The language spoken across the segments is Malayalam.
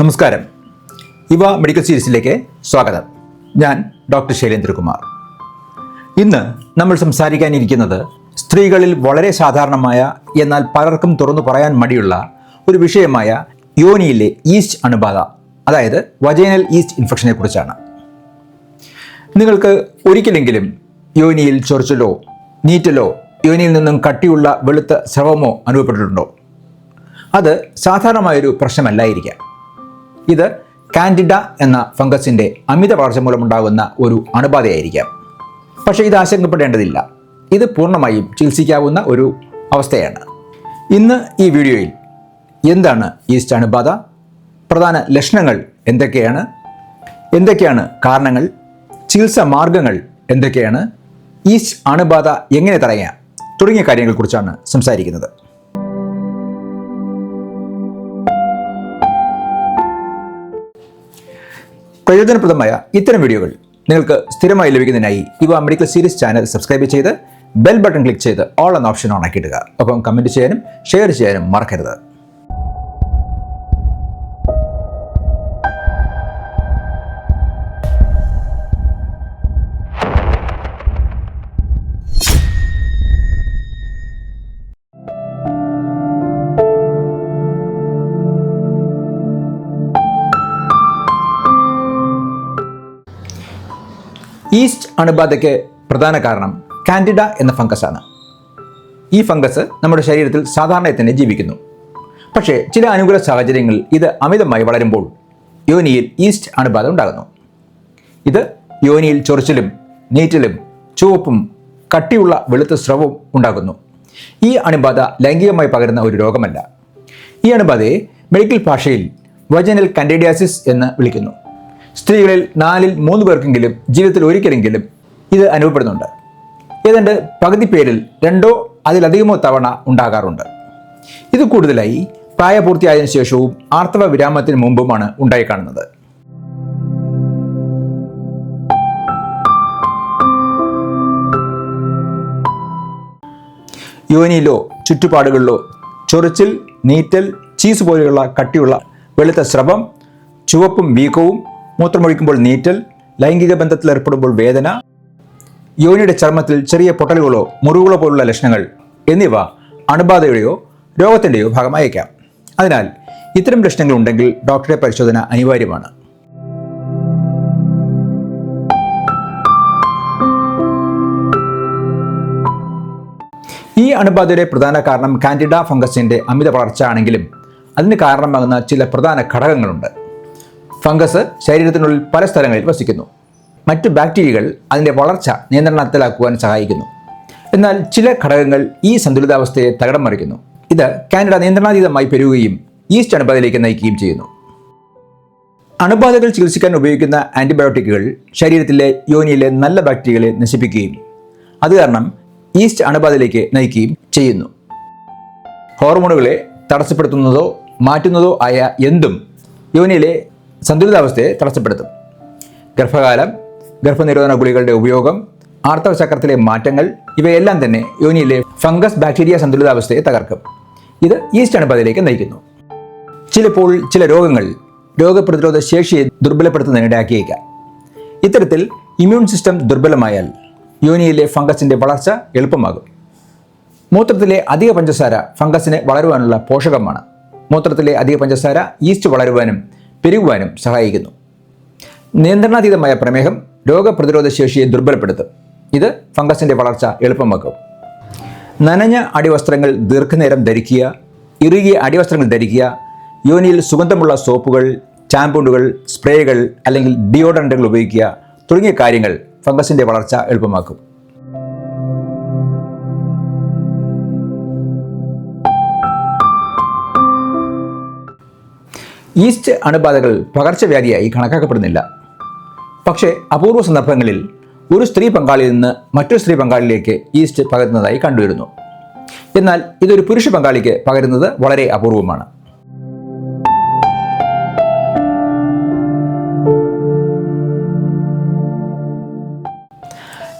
നമസ്കാരം. ഇവ മെഡിക്കൽ സീരീസിലേക്ക് സ്വാഗതം. ഞാൻ ഡോക്ടർ ശൈലേന്ദ്രകുമാർ. ഇന്ന് നമ്മൾ സംസാരിക്കാനിരിക്കുന്നത് സ്ത്രീകളിൽ വളരെ സാധാരണമായ എന്നാൽ പലർക്കും തുറന്നു പറയാൻ മടിയുള്ള ഒരു വിഷയമായ യോനിയിലെ ഈസ്റ്റ് അണുബാധ അതായത് വജൈനൽ ഈസ്റ്റ് ഇൻഫെക്ഷനെ കുറിച്ചാണ്. നിങ്ങൾക്ക് ഒരിക്കലെങ്കിലും യോനിയിൽ ചൊറിച്ചിലോ നീറ്റലോ യോനിയിൽ നിന്നും കട്ടിയുള്ള വെളുത്ത സ്രവമോ അനുഭവപ്പെട്ടിട്ടുണ്ടോ? അത് സാധാരണമായൊരു പ്രശ്നമല്ലായിരിക്കാം. ഇത് കാൻഡിഡ എന്ന ഫംഗസിന്റെ അമിത വളർച്ച മൂലമുണ്ടാകുന്ന ഒരു അണുബാധയായിരിക്കാം. പക്ഷേ ഇത് ആശങ്കപ്പെടേണ്ടതില്ല. ഇത് പൂർണമായും ചികിത്സിക്കാവുന്ന ഒരു അവസ്ഥയാണ്. ഇന്ന് ഈ വീഡിയോയിൽ എന്താണ് ഈസ്റ്റ് അണുബാധ? പ്രധാന ലക്ഷണങ്ങൾ എന്തൊക്കെയാണ്? എന്തൊക്കെയാണ് കാരണങ്ങൾ? ചികിത്സാ മാർഗങ്ങൾ എന്തൊക്കെയാണ്? ഈസ്റ്റ് അണുബാധ എങ്ങനെ തടയാം? തുടങ്ങിയ കാര്യങ്ങളെക്കുറിച്ചാണ് സംസാരിക്കുന്നത്. പ്രയോജനപ്രദമായ ഇത്തരം വീഡിയോകൾ നിങ്ങൾക്ക് സ്ഥിരമായി ലഭിക്കുന്നതിനായി ഇവ മെഡിക്കൽ സീരീസ് ചാനൽ സബ്സ്ക്രൈബ് ചെയ്ത് ബെൽ ബട്ടൺ ക്ലിക്ക് ചെയ്ത് ഓൾ എന്ന ഓപ്ഷൻ ഓൺ ആക്കിയിടുക ഒപ്പം കമന്റ് ചെയ്യാനും ഷെയർ ചെയ്യാനും മറക്കരുത്. ഈസ്റ്റ് അണുബാധയ്ക്ക് പ്രധാന കാരണം കാൻഡിഡ എന്ന ഫംഗസ് ആണ്. ഈ ഫംഗസ് നമ്മുടെ ശരീരത്തിൽ സാധാരണയായി തന്നെ ജീവിക്കുന്നു. പക്ഷേ ചില അനുകൂല സാഹചര്യങ്ങളിൽ ഇത് അമിതമായി വളരുമ്പോൾ യോനിയിൽ ഈസ്റ്റ് അണുബാധ ഉണ്ടാകുന്നു. ഇത് യോനിയിൽ ചൊറിച്ചിലും നീറ്റലും ചുവപ്പും കട്ടിയുള്ള വെളുത്ത സ്രവവും ഉണ്ടാകുന്നു. ഈ അണുബാധ ലൈംഗികമായി പകരുന്ന ഒരു രോഗമല്ല. ഈ അണുബാധയെ മെഡിക്കൽ ഭാഷയിൽ വജനൽ കൻഡിഡിയാസിസ് എന്ന് വിളിക്കുന്നു. സ്ത്രീകളിൽ നാലിൽ മൂന്ന് പേർക്കെങ്കിലും ജീവിതത്തിൽ ഒരിക്കലെങ്കിലും ഇത് അനുഭവപ്പെടുന്നുണ്ട്. ഏതാണ്ട് പകുതി പേരിൽ രണ്ടോ അതിലധികമോ തവണ ഉണ്ടാകാറുണ്ട്. ഇത് കൂടുതലായി പ്രായപൂർത്തിയായതിനു ശേഷവും ആർത്തവ വിരാമത്തിന് മുമ്പുമാണ് ഉണ്ടായി കാണുന്നത്. യോനിയിലോ ചുറ്റുപാടുകളിലോ ചൊറിച്ചിൽ നീറ്റൽ ചീസ് പോലെയുള്ള കട്ടിയുള്ള വെളുത്ത സ്രവം ചുവപ്പും വീക്കവും മൂത്രമൊഴിക്കുമ്പോൾ നീറ്റൽ ലൈംഗിക ബന്ധത്തിൽ ഏർപ്പെടുമ്പോൾ വേദന യോനിയുടെ ചർമ്മത്തിൽ ചെറിയ പൊട്ടലുകളോ മുറിവുകളോ പോലുള്ള ലക്ഷണങ്ങൾ എന്നിവ അണുബാധയുടെയോ രോഗത്തിന്റെയോ ഭാഗമായേക്കാം. അതിനാൽ ഇത്തരം ലക്ഷണങ്ങൾ ഉണ്ടെങ്കിൽ ഡോക്ടറെ പരിശോധന അനിവാര്യമാണ്. ഈ അണുബാധയുടെ പ്രധാന കാരണം കാൻഡിഡ ഫംഗസിന്റെ അമിത വളർച്ച ആണെങ്കിലും അതിന് കാരണമാകുന്ന ചില പ്രധാന ഘടകങ്ങളുണ്ട്. ഫംഗസ് ശരീരത്തിനുള്ളിൽ പല സ്ഥലങ്ങളിൽ വസിക്കുന്നു. മറ്റു ബാക്ടീരിയകൾ അതിന്റെ വളർച്ച നിയന്ത്രണത്തിലാക്കുവാൻ സഹായിക്കുന്നു. എന്നാൽ ചില ഘടകങ്ങൾ ഈ സന്തുലിതാവസ്ഥയെ തകിടം മറിക്കുന്നു. ഇത് കാനഡ നിയന്ത്രണാതീതമായി പെരുകുകയും ഈസ്റ്റ് അണുബാധയിലേക്ക് നയിക്കുകയും ചെയ്യുന്നു. അണുബാധകൾ ചികിത്സിക്കാൻ ഉപയോഗിക്കുന്ന ആന്റിബയോട്ടിക്കുകൾ ശരീരത്തിലെ യോനിയിലെ നല്ല ബാക്ടീരിയകളെ നശിപ്പിക്കുകയും അത് കാരണം ഈസ്റ്റ് അണുബാധയിലേക്ക് നയിക്കുകയും ചെയ്യുന്നു. ഹോർമോണുകളെ തടസ്സപ്പെടുത്തുന്നതോ മാറ്റുന്നതോ ആയ എന്തും യോനിയിലെ സന്തുലിതാവസ്ഥയെ തടസ്സപ്പെടുത്തും. ഗർഭകാലം ഗർഭനിരോധന ഗുളികളുടെ ഉപയോഗം ആർത്തവചക്രത്തിലെ മാറ്റങ്ങൾ ഇവയെല്ലാം തന്നെ യോനിയിലെ ഫംഗസ് ബാക്ടീരിയ സന്തുലിതാവസ്ഥയെ തകർക്കും. ഇത് ഈസ്റ്റ് അണുബാധയിലേക്ക് നയിക്കുന്നു. ചിലപ്പോൾ ചില രോഗങ്ങൾ രോഗപ്രതിരോധ ശേഷിയെ ദുർബലപ്പെടുത്തുന്നതിനിടയാക്കിയേക്കാം ഇത്തരത്തിൽ ഇമ്മ്യൂൺ സിസ്റ്റം ദുർബലമായാൽ യോനിയിലെ ഫംഗസിന്റെ വളർച്ച എളുപ്പമാകും. മൂത്രത്തിലെ അധിക പഞ്ചസാര ഫംഗസിന് വളരുവാനുള്ള പോഷകമാണ്. മൂത്രത്തിലെ അധിക പഞ്ചസാര ഈസ്റ്റ് വളരുവാനും പെരുകുവാനും സഹായിക്കുന്നു. നിയന്ത്രണാതീതമായ പ്രമേഹം രോഗപ്രതിരോധ ശേഷിയെ ദുർബലപ്പെടുത്തും. ഇത് ഫംഗസിന്റെ വളർച്ച എളുപ്പമാക്കും. നനഞ്ഞ അടിവസ്ത്രങ്ങൾ ദീർഘനേരം ധരിക്കുക ഇറുകിയ അടിവസ്ത്രങ്ങൾ ധരിക്കുക യോനിയിൽ സുഗന്ധമുള്ള സോപ്പുകൾ ചാമ്പൂണ്ടുകൾ സ്പ്രേകൾ അല്ലെങ്കിൽ ഡിയോഡറന്റുകൾ ഉപയോഗിക്കുക തുടങ്ങിയ കാര്യങ്ങൾ ഫംഗസിന്റെ വളർച്ച എളുപ്പമാക്കും. ഈസ്റ്റ് അണുബാധകൾ പകർച്ചവ്യാധിയായി കണക്കാക്കപ്പെടുന്നില്ല. പക്ഷേ അപൂർവ സന്ദർഭങ്ങളിൽ ഒരു സ്ത്രീ പങ്കാളിയിൽ നിന്ന് മറ്റൊരു സ്ത്രീ പങ്കാളിയിലേക്ക് ഈസ്റ്റ് പകരുന്നതായി കണ്ടുവരുന്നു. എന്നാൽ ഇതൊരു പുരുഷ പങ്കാളിക്ക് പകരുന്നത് വളരെ അപൂർവമാണ്.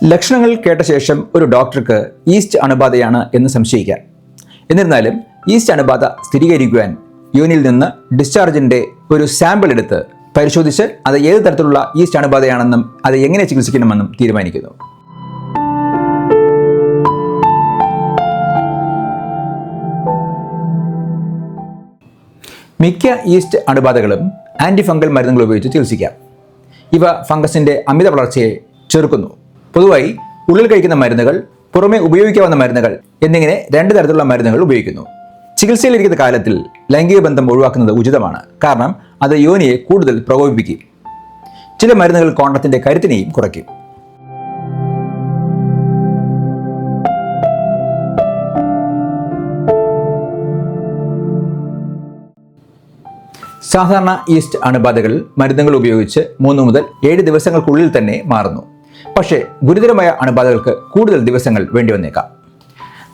ലക്ഷണങ്ങൾ കേട്ട ശേഷം ഒരു ഡോക്ടർക്ക് ഈസ്റ്റ് അണുബാധയാണ് എന്ന് സംശയിക്കാം. എന്നിരുന്നാലും ഈസ്റ്റ് അണുബാധ സ്ഥിരീകരിക്കുവാൻ യോനിയിൽ നിന്ന് ഡിസ്ചാർജിന്റെ ഒരു സാമ്പിൾ എടുത്ത് പരിശോധിച്ച് അത് ഏത് തരത്തിലുള്ള ഈസ്റ്റ് അണുബാധയാണെന്നും അത് എങ്ങനെ ചികിത്സിക്കണമെന്നും തീരുമാനിക്കുന്നു. മിക്ക ഈസ്റ്റ് അണുബാധകളും ആന്റി ഫംഗൽ മരുന്നുകൾ ഉപയോഗിച്ച് ചികിത്സിക്കാം. ഇവ ഫംഗസിന്റെ അമിത വളർച്ചയെ ചെറുക്കുന്നു. പൊതുവായി ഉള്ളിൽ കഴിക്കുന്ന മരുന്നുകൾ പുറമെ ഉപയോഗിക്കാവുന്ന മരുന്നുകൾ എന്നിങ്ങനെ രണ്ട് തരത്തിലുള്ള മരുന്നുകൾ ഉപയോഗിക്കുന്നു. ചികിത്സയിലിരിക്കുന്ന കാലത്തിൽ ലൈംഗിക ബന്ധം ഒഴിവാക്കുന്നത് ഉചിതമാണ്. കാരണം അത് യോനിയെ കൂടുതൽ പ്രകോപിപ്പിക്കും. ചില മരുന്നുകൾ കോണ്ടത്തിന്റെ കരുത്തിനെയും കുറയ്ക്കും. സാധാരണ ഈസ്റ്റ് അണുബാധകൾ മരുന്നുകൾ ഉപയോഗിച്ച് മൂന്ന് മുതൽ ഏഴ് ദിവസങ്ങൾക്കുള്ളിൽ തന്നെ മാറുന്നു. പക്ഷേ ഗുരുതരമായ അണുബാധകൾക്ക് കൂടുതൽ ദിവസങ്ങൾ വേണ്ടി വന്നേക്കാം.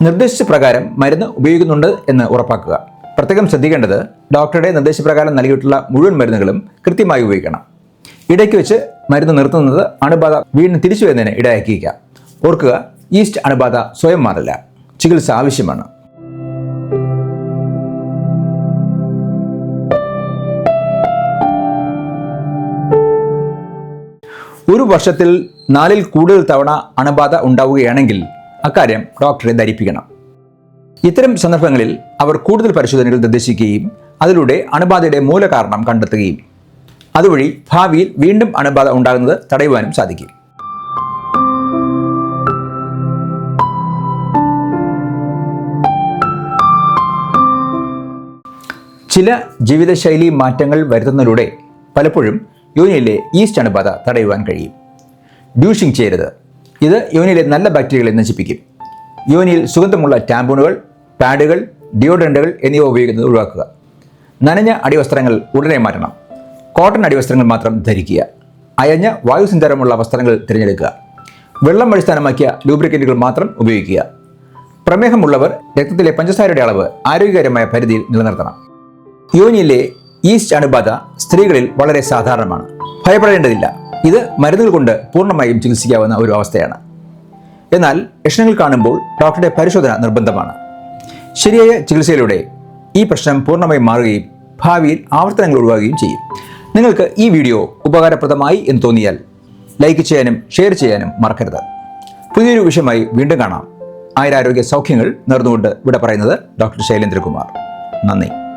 നിർദ്ദേശിച്ച പ്രകാരം മരുന്ന് ഉപയോഗിക്കുന്നുണ്ട് എന്ന് ഉറപ്പാക്കുക. പ്രത്യേകം ശ്രദ്ധിക്കേണ്ടത് ഡോക്ടറുടെ നിർദ്ദേശപ്രകാരം നൽകിയിട്ടുള്ള മുഴുവൻ മരുന്നുകളും കൃത്യമായി ഉപയോഗിക്കണം. ഇടയ്ക്ക് വെച്ച് മരുന്ന് നിർത്തുന്നത് അണുബാധ വീണ്ടും തിരിച്ചു വരുന്നതിന് ഇടയാക്കിയിരിക്കാം ഓർക്കുക ഈസ്റ്റ് അണുബാധ സ്വയം മാറില്ല ചികിത്സ ആവശ്യമാണ്. ഒരു വർഷത്തിൽ നാലിൽ കൂടുതൽ തവണ അണുബാധ ഉണ്ടാവുകയാണെങ്കിൽ അക്കാര്യം ഡോക്ടറെ ധരിപ്പിക്കണം. ഇത്തരം സന്ദർഭങ്ങളിൽ അവർ കൂടുതൽ പരിശോധനകൾ നിർദ്ദേശിക്കുകയും അതിലൂടെ അണുബാധയുടെ മൂലകാരണം കണ്ടെത്തുകയും. അതുവഴി ഭാവിയിൽ വീണ്ടും അണുബാധ ഉണ്ടാകുന്നത് തടയുവാനും സാധിക്കും. ചില ജീവിതശൈലി മാറ്റങ്ങൾ വരുത്തുന്നതിലൂടെ പലപ്പോഴും യോനിയിലെ ഈസ്റ്റ് അണുബാധ തടയുവാൻ കഴിയും. ഡ്യൂഷിംഗ് ചെയ്യരുത്. ഇത് യോനിയിലെ നല്ല ബാക്ടീരിയകളെ നശിപ്പിക്കും. യോനിയിൽ സുഗന്ധമുള്ള ടാമ്പൂണുകൾ പാഡുകൾ ഡിയോഡ്രന്റുകൾ എന്നിവ ഉപയോഗിക്കുന്നത് ഒഴിവാക്കുക. നനഞ്ഞ അടിവസ്ത്രങ്ങൾ ഉടനെ മാറ്റണം. കോട്ടൺ അടിവസ്ത്രങ്ങൾ മാത്രം ധരിക്കുക. അയഞ്ഞ വായുസഞ്ചാരമുള്ള വസ്ത്രങ്ങൾ തിരഞ്ഞെടുക്കുക. വെള്ളം അടിസ്ഥാനമാക്കിയ ലൂബ്രിക്കന്റുകൾ മാത്രം ഉപയോഗിക്കുക. പ്രമേഹമുള്ളവർ രക്തത്തിലെ പഞ്ചസാരയുടെ അളവ് ആരോഗ്യകരമായ പരിധിയിൽ നിലനിർത്തണം. യോനിയിലെ ഈസ്റ്റ് അണുബാധ സ്ത്രീകളിൽ വളരെ സാധാരണമാണ്. ഭയപ്പെടേണ്ടതില്ല. ഇത് മരുന്നുകൾ കൊണ്ട് പൂർണമായും ചികിത്സിക്കാവുന്ന ഒരു അവസ്ഥയാണ്. എന്നാൽ ലക്ഷണങ്ങൾ കാണുമ്പോൾ ഡോക്ടറുടെ പരിശോധന നിർബന്ധമാണ്. ശരിയായ ചികിത്സയിലൂടെ ഈ പ്രശ്നം പൂർണമായും മാറുകയും ഭാവിയിൽ ആവർത്തനങ്ങൾ ഒഴിവാകുകയും ചെയ്യും. നിങ്ങൾക്ക് ഈ വീഡിയോ ഉപകാരപ്രദമായി എന്ന് തോന്നിയാൽ ലൈക്ക് ചെയ്യാനും ഷെയർ ചെയ്യാനും മറക്കരുത്. പുതിയൊരു വിഷയമായി വീണ്ടും കാണാം. ആയുരാരോഗ്യ സൗഖ്യങ്ങൾ നേർന്നുകൊണ്ട് ഇവിടെ പറയുന്നത് ഡോക്ടർ ശൈലേന്ദ്രകുമാർ. നന്ദി.